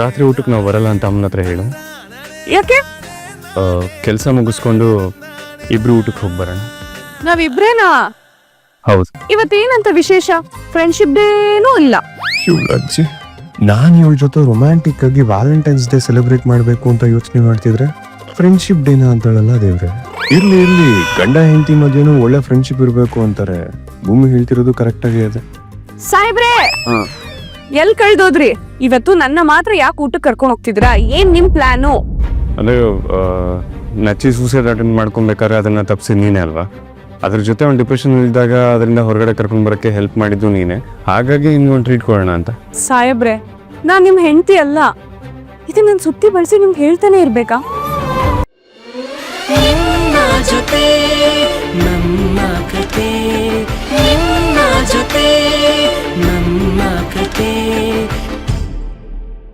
ರಾತ್ರಿ ಊಟಕ್ಕೆ ನಾವು ಬರಲ್ಲ ಅಂತ ಅಮ್ಮನ ಹತ್ರ ಹೇಳು. ಯಾಕೆ? ಕೆಲಸ ಮುಗಿಸ್ಕೊಂಡು ಇಬ್ರು ಊಟಕ್ಕೆ ಹೋಗಿ ಬರೋಣ. ನಾವಿಬ್ರೇನಾ? ಹೌದು. ಇವತ್ತೇನಂತ ವಿಶೇಷ? ಫ್ರೆಂಡ್ಶಿಪ್ ಡೇನೂ ಇಲ್ಲ. ಅಜ್ಜಿ ನಾನು ಇವಳ ಜೊತೆ ರೊಮ್ಯಾಂಟಿಕ್ ಆಗಿ ವ್ಯಾಲೆಂಟೈನ್ಸ್ ಡೇ ಸೆಲೆಬ್ರೇಟ್ ಮಾಡಬೇಕು ಅಂತ ಯೋಚನೆ ಮಾಡ್ತಿದ್ರೆ ಫ್ರೆಂಡ್ಶಿಪ್ ಡೇನ ಅಂತಾಳಲ್ಲ ದೇವ್ರೆ. ಇರ್ಲಿ ಇರ್ಲಿ ಗಂಡ ಹೆಂಡತಿ ಮಧ್ಯೆನೂ ಒಳ್ಳೆ ಫ್ರೆಂಡ್ಶಿಪ್ ಇರಬೇಕು ಅಂತಾರೆ. ಭೂಮಿ ಹೇಳ್ತಿರೋದು ಕರೆಕ್ಟ್ ಆಗಿ ಇದೆ. ಸಾಯ್ಬ್ರೆ ಎಲ್ ಕಳ್ದೋದ್ರಿ? ಇವತ್ತು ನನ್ನ ಮಾತ್ರ ಯಾಕೆ ಊಟಕ್ಕೆ ಕರ್ಕೊಂಡು ಹೋಗ್ತಿದ್ರಾ ಏನ್ ನಿಮ್ ಪ್ಲಾನು? ಅಂದರೆ ನಚ್ಚಿ ಸೂಸೈಡ್ ಅಟೆಂಡ್ ಮಾಡ್ಕೊಬೇಕಾದ್ರೆ ಅದನ್ನ ತಪ್ಪಿಸಿ ನೀನೇ ಅಲ್ವಾ? ಅದ್ರ ಜೊತೆ ಒಂದು ಡಿಪ್ರೆಷನ್ ಇದ್ದಾಗ ಅದರಿಂದ ಹೊರಗಡೆ ಕರ್ಕೊಂಡು ಬರೋಕ್ಕೆ ಹೆಲ್ಪ್ ಮಾಡಿದ್ದು ನೀನೇ. ಹಾಗಾಗಿ ಇನ್ನೊಂದು ಟ್ರೀಟ್ ಕೊಡೋಣ ಅಂತ. ಸಾಯಬ್ರೆ ನಾನ್ ನಿಮ್ ಹೆಂಡತಿ ಅಲ್ಲ. ಇದು ನನ್ ಸುತ್ತಿ ಬಳಸಿ ನಿಮ್ಗೆ ಹೇಳ್ತಾನೆ ಇರ್ಬೇಕಾ?